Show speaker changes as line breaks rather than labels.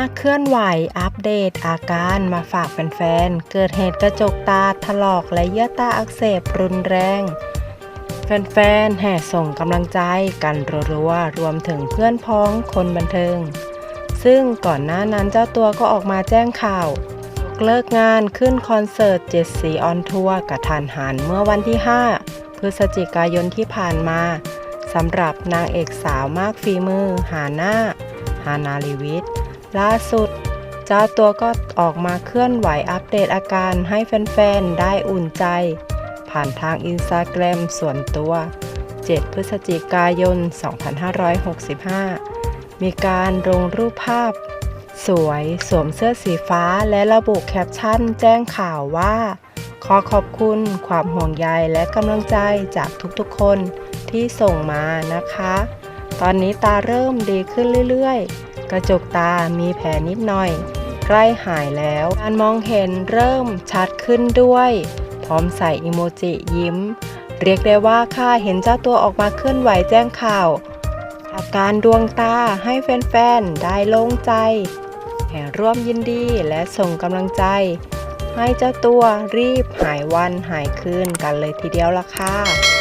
มาเคลื่อนไหวอัปเดตอาการมาฝากแฟนๆ เกิดเหตุกระจกตาถลอกและเยื่อตาอักเสบรุนแรง แฟนๆ แห่ส่งกำลังใจกันรัวๆ รวมถึงเพื่อนพ้องคนบันเทิง ซึ่งก่อนหน้านั้นเจ้าตัวก็ออกมาแจ้งข่าว เลิกงานขึ้นคอนเสิร์ตเจ็ดสีออนทัวร์กับทันหันเมื่อวันที่ 5 พฤศจิกายนที่ผ่านมาสำหรับนางเอกสาวมากฝีมือ หาหน้า ฮานาลีวิท ล่าสุด เจ้าตัวก็ออกมาเคลื่อนไหวอัปเดตอาการให้แฟนๆ ได้อุ่นใจ ผ่านทางอินสตาแกรมส่วนตัว 7 พฤศจิกายน 2565 มีการลงรูปภาพ สวยสวมเสื้อสีฟ้าและระบุแคปชั่นแจ้งข่าวว่า ขอขอบคุณความห่วงใยและกำลังใจจากทุกๆคนที่ส่งมานะคะ ตอนนี้ตาเริ่มดีขึ้นเรื่อยๆ กระจกตามีแผลนิดหน่อย ใกล้หายแล้ว การมองเห็นเริ่มชัดขึ้นด้วย พร้อมใส่อิโมจิยิ้ม เรียกได้ว่าค่าเห็นเจ้าตัวออกมาเคลื่อนไหวแจ้งข่าว อาการดวงตาให้แฟนๆ ได้โล่งใจแห่ร่วมยินดีและส่งกำลังใจ ให้เจ้าตัวรีบหายวันหายคืนกันเลยทีเดียวล่ะค่ะ